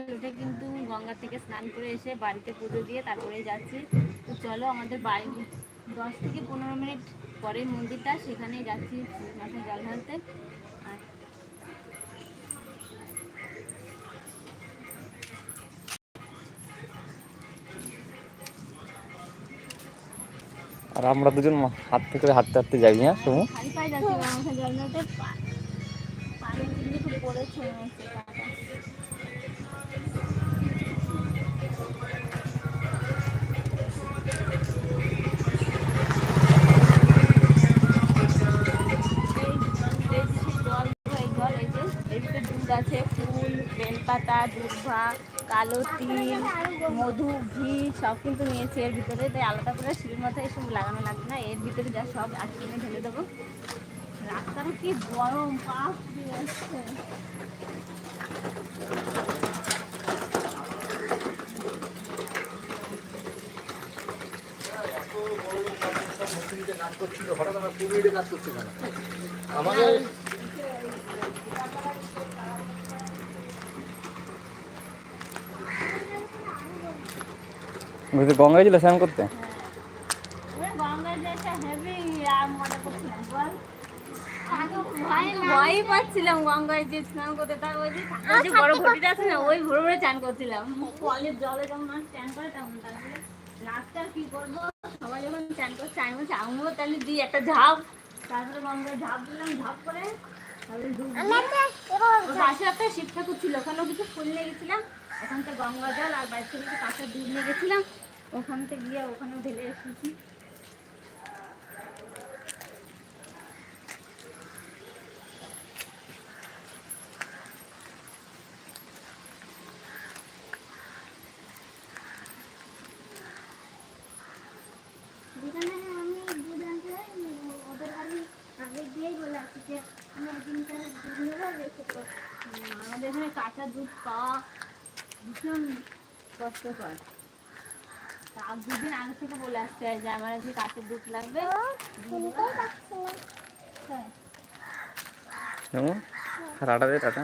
সকাল উঠে কিন্তু গঙ্গা থেকে স্নান করে এসে বাড়িতে পুজো দিয়ে তারপরে যাচ্ছি। তো চলো আমাদের বাড়ি দশ থেকে পনেরো মিনিট পরে মন্দিরটা সেখানেই যাচ্ছি মাথায় জল ঢালতে আর আমরা দুজন হাত থেকে হাঁটতে হাঁটতে যাই হ্যাঁ সমু? খালি পায়ে যাচ্ছি জল ঢালতে পানি কিন্তু খুব পড়েছে দুর্ভা কালো তিল, মধু, ঘি সব কিন্তু নিয়েছে এর ভিতরে। তাই আলাদা করে শিলের মাথায় এসব লাগানো লাগবে না। এর ভিতরে যা সব আটকে ঢেলে দেবো। রাস্তাটা কি গরম পাপ দিয়ে আসছে বুঝতে গঙ্গায় ছিল স্নান করতে ওরে গঙ্গায় যেতে হেভি আর মজা করছিলাম বল। আমি তো পাচ্ছিলাম গঙ্গায় যে স্নান করতে। তার ওই যে বড় ঘটিটা আছে না ওই ভরে ভরে চান করছিলাম। কলের জলে যেমন চান করে তেমন তারপরে কি করব? সবাই যখন চান করছে আমি বলছি আমিও তাহলে দিই একটা ঝাঁপ। তারপরে গঙ্গায় ঝাঁপ দিলাম ঝাঁপ করে তারপরে ডুব পাশে একটা শিব ঠাকুর ছিল ওখানেও কিছু ফুল নিয়ে গেছিলাম। ওখান থেকে গঙ্গা জল আর বাড়ি থেকে কাঁচা দুধ নিয়ে গেছিলাম ওখান থেকে গিয়ে ওখানে ঢেলে এসেছি আমাদের এখানে কাঁচা দুধ পাওয়া ভীষণ কষ্টকর দুদিন আগে থেকে বলে আসতে হয় যে আমার আজকে দুধ লাগবে। হ্যাঁ। টাটা দে টাটা।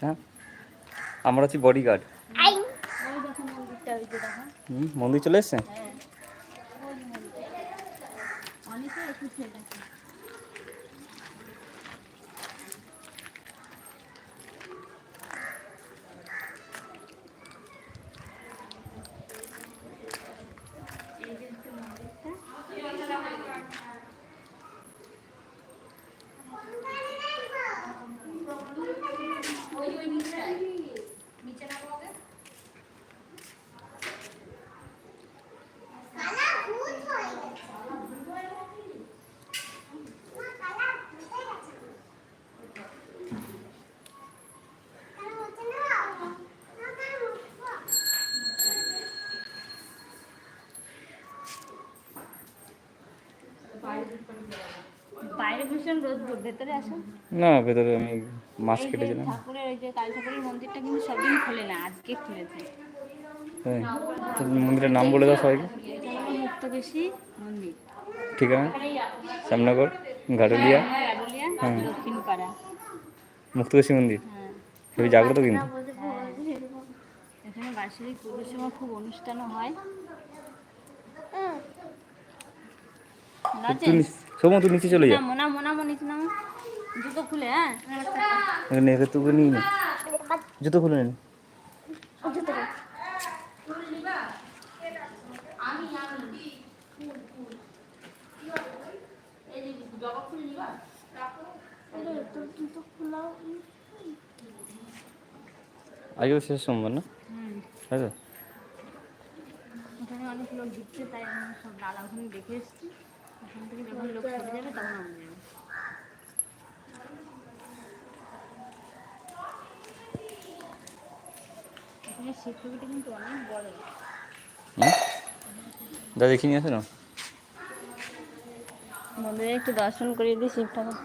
হ্যাঁ আমরা হচ্ছি বডি গার্ড আই ওই দেখো মন্দিরটা ওই যে দেখো। হুম মন্দির চলে এসছে হ্যাঁ ওই যে মন্দিরটা। অনেকে এসেছে এটাকে এই যে হচ্ছে মন্দিরটা কালা ভূত হয়ে গেছে মা, কালা ভূত হয়ে গেছে। কালা হচ্ছে না? না, কালা হচ্ছে। বাইরে ভীষণ রোদ ভেতরে আসো না ভেতরে আমি মাছ কেটেছিলাম। ঠাকুরের ওই যে কালী ঠাকুরের মন্দিরটা কিন্তু সবদিন খোলে না আজকে খুলেছে। মন্দিরের নাম বলে দাও সবাইকে। এটা হলো মুক্তবেশী মন্দির শ্যামনগর গাডলিয়া হ্যাঁ। মুক্তকেশী মন্দির? হ্যাঁ। খুবই জাগ্রত কিন্তু। এখানে বার্ষিক পুজোর সময় খুব অনুষ্ঠানও হয়। তুই নিচ- সমু তুই নিচে চলে যা। নামো নামো নামো নিচে নামো। জুতো খুলে হ্যাঁ? নিয়ে নে। জুতো খুলে নে। আজকে শেষ সোমবার না? তাই তো অনেক লোক দিচ্ছে তাই আমি সব ওখানে দেখে এসেছি। ওখান থেকে যখন লোক চলে যাবে তখন আমি যাব এখানে শিবপুকুরটা কিন্তু অনেক বড়। হুম? দেখি নিয়ে আসে না? মন্দিরে একটু দর্শন করিয়ে দিই শিব ঠাকুর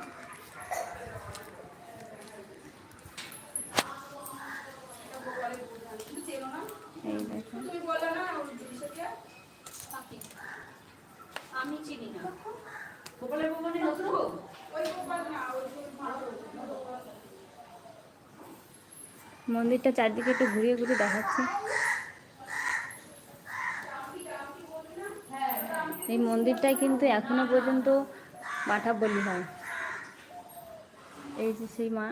এই দেখো আমি চিনি না গোপালের ভবনে নতুন হোক ওই গোপাল না ওই মন্দিরটা চারদিকে একটু ঘুরিয়ে ঘুরিয়ে দেখাচ্ছি। এই মন্দিরটায় কিন্তু এখনও পর্যন্ত পাঠা বলি হয়। এই যে সেই মা।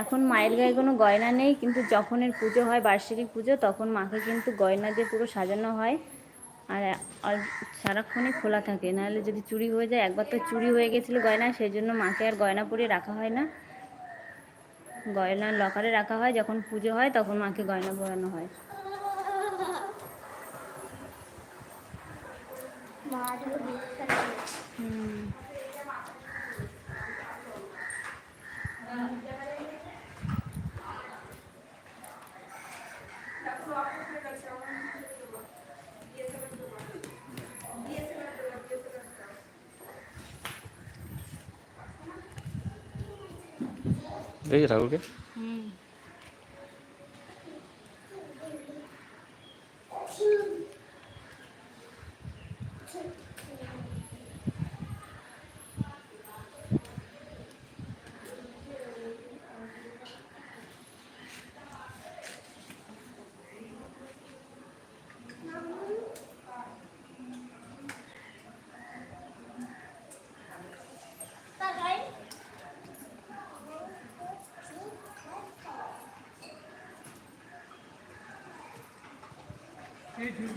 এখন মায়ের গায়ে কোনো গয়না নেই, কিন্তু যখন এর পুজো হয় বার্ষিকী পুজো, তখন মাকে কিন্তু গয়না দিয়ে পুরো সাজানো হয়। আর আর সারাক্ষণই খোলা থাকে। নাহলে যদি চুরি হয়ে যায়, একবার তো চুরি হয়ে গেছিল গয়না সেই জন্য মাকে আর গয়না পরিয়ে রাখা হয় না। গয়না লকারে রাখা হয়, যখন পুজো হয়, তখন মাকে গয়না পরানো হয়। মা यही राहुल के।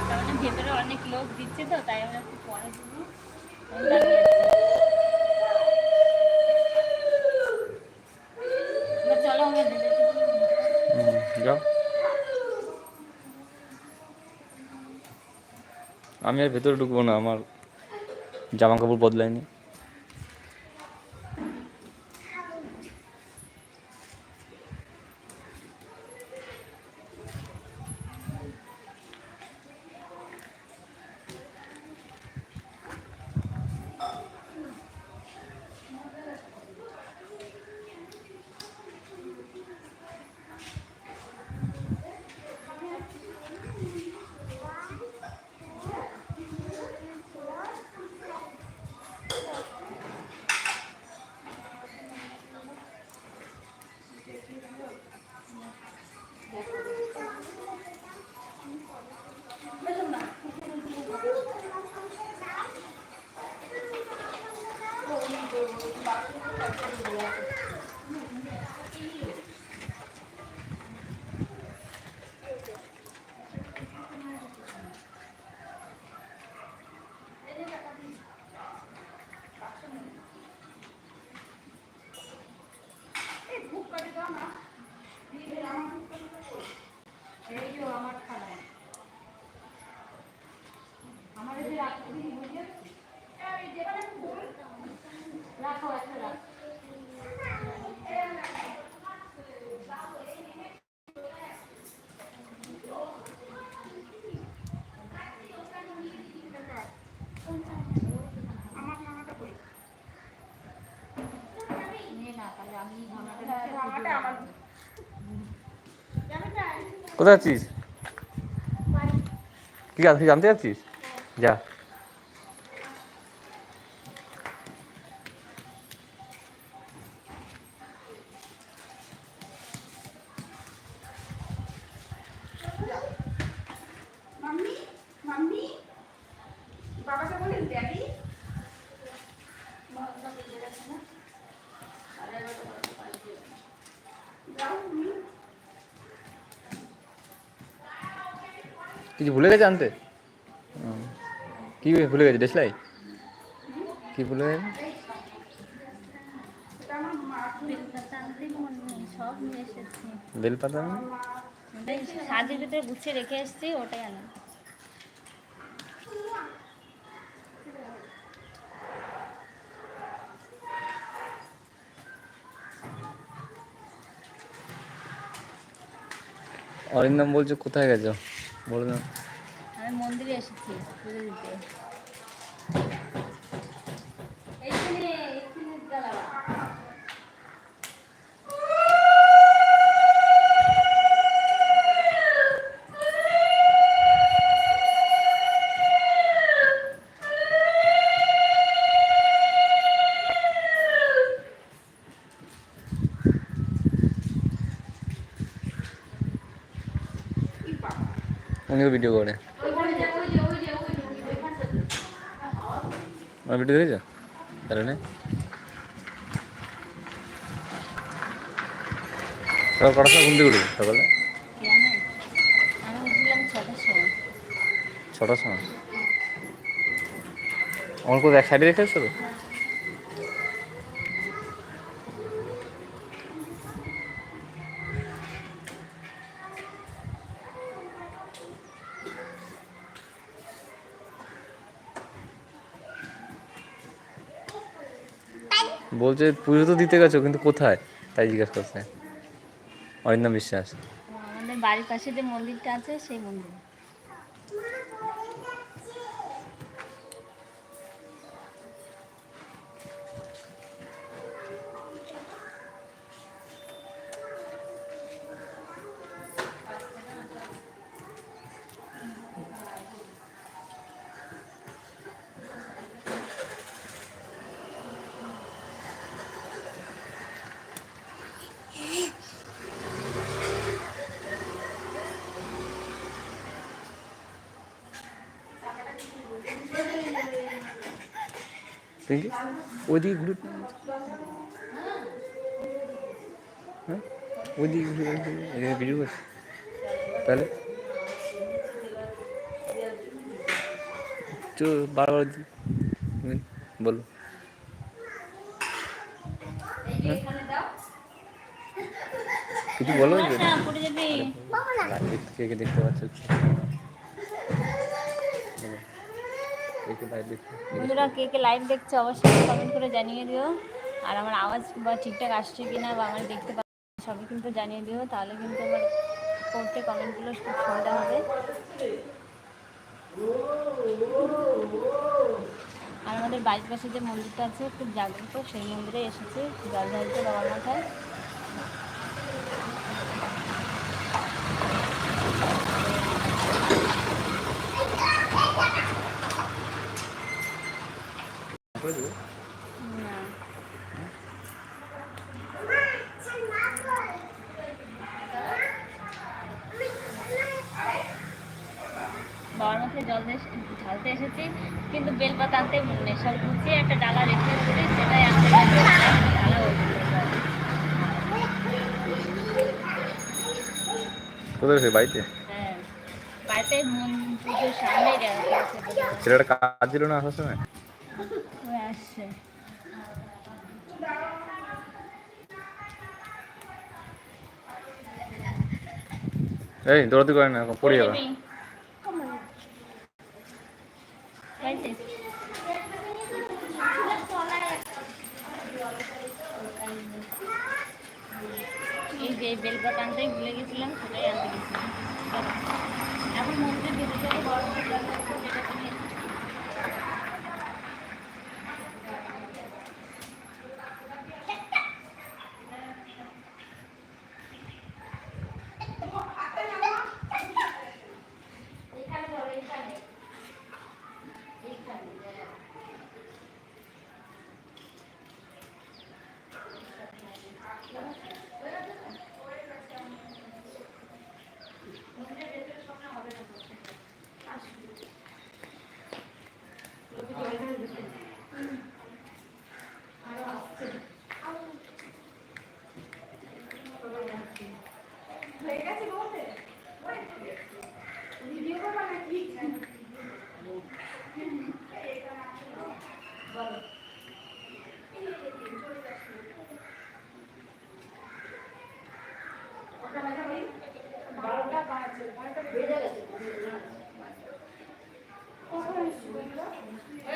তার মানে ভেতরে অনেক লোক দিচ্ছে তো তাই আমরা একটু পরে দেবো আমি দাঁড়িয়ে আছি। এবার চলো আমরা দেবে হুম, যাও আমি আর ভেতরে ঢুকবো না আমার জামা কাপড় বদলায়নি। Thank you. কোথায় আছিস? কি জান- কি জানতে যাচ্ছিস? যা। জানতে? কি ভুলে গেছে? দেশলাই? কি ভুলে গেছে? বেলপাতা গুছিয়ে রেখে ওটাই অরিন্দম বলছো কোথায় গেছো? বলে দাও। আমি মন্দিরে এসেছি পুজো দিতে। উনিও ভিডিও করে। আমার ভিডিও দেখেছ? কারণে? সকাল কটার সময় ঘুম থেকে উঠেছো সকালে? ছটার সময়? আমার কোথায় এক বলছে, পুজো তো দিতে গেছো, কিন্তু কোথায়? তাই জিজ্ঞেস করছে। অরিন্দম বিশ্বাস। আমাদের বাড়ির পাশে যে মন্দিরটা আছে, সেই মন্দির। দেখি। ওইদিকে ঘুরে হ্যাঁ? ওইদিকে এখানে ভিডিও করছে। তাহলে? তো বারবার বলো। হ্যাঁ? কিছু বলো? যে না পড়ে যাবি। বাইরে কে কে দেখতে পাচ্ছ দেখতে বাইরে দেখতে বন্ধুরা, কে কে লাইভ দেখছ অবশ্যই কমেন্ট করে জানিয়ে দিও। আর আমার আওয়াজ বা ঠিকঠাক আসছে কি না বা আমার দেখতে পাচ্ছি সবই কিন্তু জানিয়ে দিও। তাহলে কিন্তু আমার করতে কমেন্টগুলো খুব সুবিধা হবে। আর আমাদের বাড়ির পাশে যে মন্দিরটা আছে, খুব জাগ্রত, সেই মন্দিরে এসেছে জল ঢালতে বাবার মাথায় না বাবার মাথায় জল দিয়ে এসে- ঢালতে এসেছি কিন্তু বেলপাতা আনতে মনে নেই একটা ডালা রেখে দিলে সেটাই আনতে গেছে ঢালা হয়েছিল জল। কোথায় সে? বাড়িতে? হ্যাঁ। মন- ছেলেটা কাজ ছিল না আসার সময়? এই দৌড়াতে করে না পড়ে যাবে যাবি? বাড়িতে? এই যে বেলপাতা আনতেই ভুলে গেছিলাম সেটাই আনতে গেছিলাম এখন মন্দির ভিতরে যাব বড় বড় জল আছে, যেটা তুমি হয়ে গেছে বলতে ভিডিও করবা নাকি বারোটা পাঁচ বারোটা বেজে গেছে কখন শুরু হলো?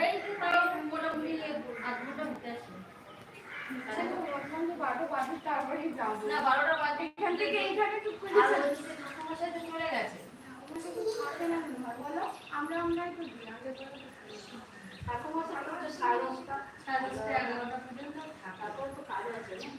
এই তো তাও মোটামুটি আধ ঘণ্টা হতে আসে। আচ্ছা, তো বললাম যে বারোটা বাজে তারপরেই যাব না বারোটা বাজে এখান থেকে এইখানে টুক করে ঠাকুমশাই তো চলে গেছে। খাবে না বলো? আমরা আমরাই তো দিই, আগে তো ঠাকুমশাই আমার তো সাড়ে দশটা সাড়ে দশটা এগারোটা পর্যন্ত থাকা। তো কাজ আছে না?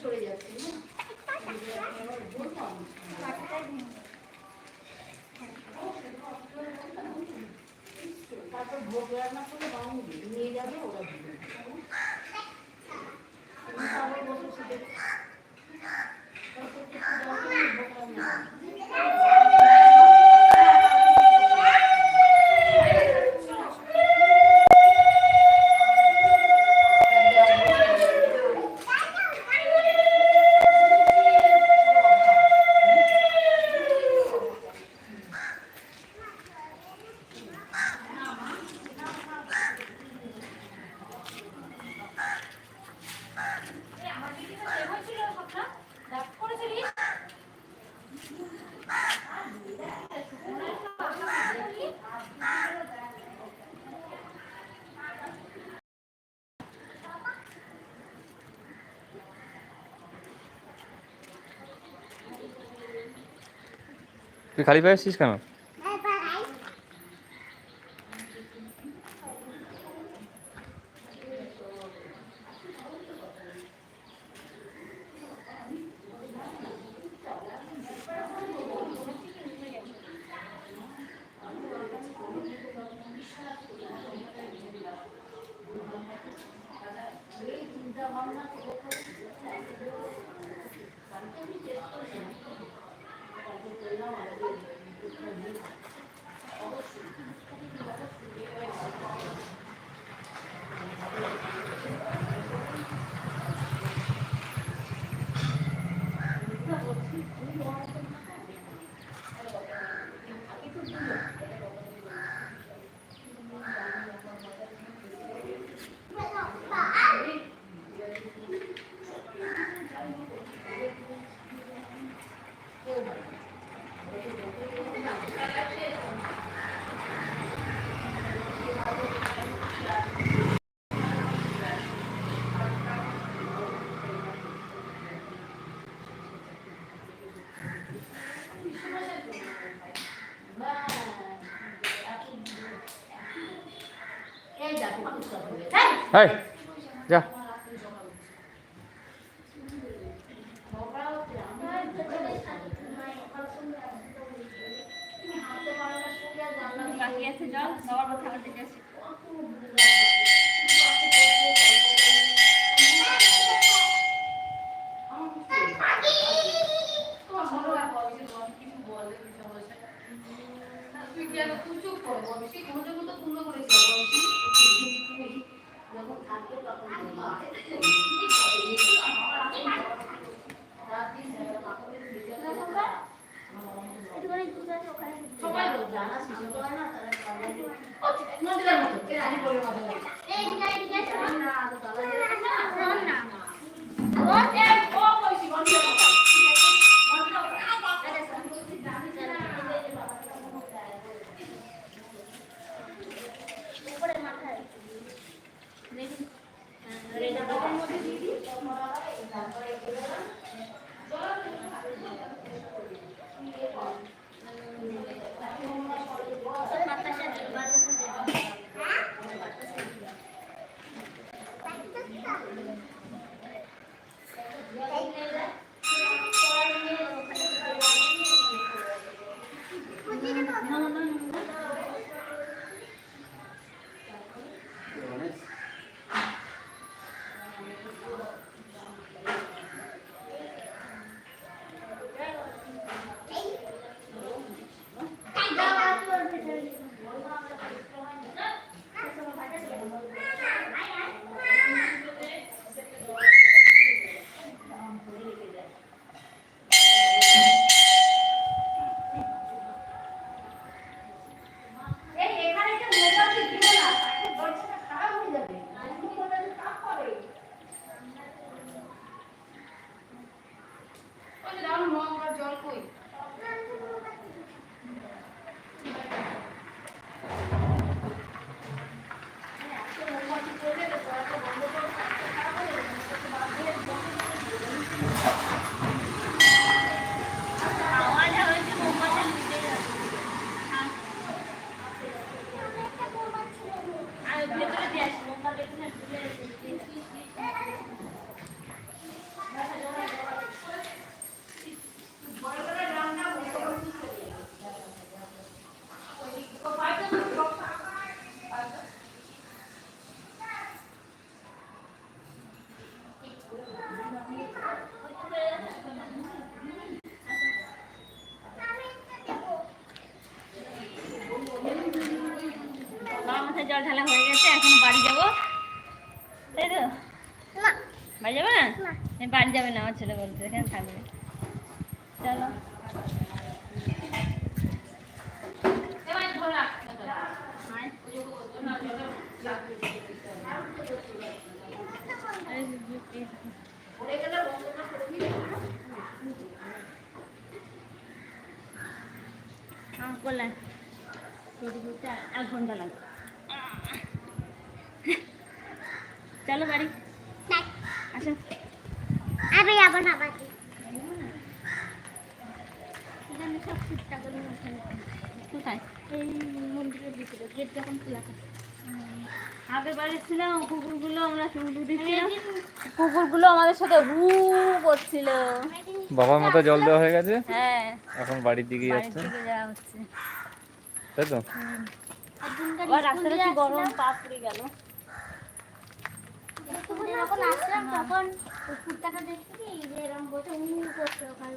সরে যাচ্ছে তারপর ভোগ রান্না করে বাউন্ডি নিয়ে যাবে ওরা দিবে তারপর বসে শুধু তারপর কিছু দরকার নেই, ভোগ রান্না করবে। তুই খালি পায়ে আসছিস কেন? বাই এই Hey. Yeah. তুই কেন তুই চুপ করব আমি তো পূর্ণ যখন থাকবে তখন একটুখানি দুধ আছে ওখানে সবাই বলছে জানা শিশু করে না তারা নদীর মতো কেরানি করে মতো এই দিকে এই দিকে শোন না তো তাহলে শোন না ও এ ও কইছি বন্ধ কর উপরে মাথায় এই এখানে একটা মোমবাতি দিও না দরজাটা খারাপ হয়ে যাবে আর কি করবে কাজ করে ওই যে দাও নোংরা জল কই আওয়াজ হয়েছে মোমবাতি নিচে যাচ্ছে। আর ভেতরে দিয়ে আসি মোমবাতি এখানে ঝুলে রেখেছি। বাবার মাথায় জল ঢালা হয়ে গেছে এখন বাড়ি যাব। তাই তো? বাড়ি যাবে না। বাড়ি যাবে না আমার ছেলে বলছে এখানে থাকবে। চলো। এবার ধরে রাখ আয়। এই যে, পড়ে গেলে বন্ধ না করে দিলে আম করলেন রুটি করতে এক ঘণ্টা লাগবে। চলো বাড়ি। না আসো। আবে যাব না বাকি এখানে সব ঠিকঠাক করে কোথায়? এই মন্দিরের ভিতরে গেট যখন খোলা থাকে। আগে বাড়ি ছিলাম কুকুরগুলো আমরা দিচ্ছিলাম। কুকুরগুলো আমাদের সাথে হু করছিল। বাবার মাথা জল দেওয়া হয়ে গেছে? হ্যাঁ। এখন বাড়ির দিকে যাচ্ছে যাওয়া হচ্ছে। তাই তো? রাস্তাটা গরম? পা পুড়ে গেল। যখন আসলাম তখন কুর্তাটা দেখছি যে এরকম বসে উম করছে ওখানে।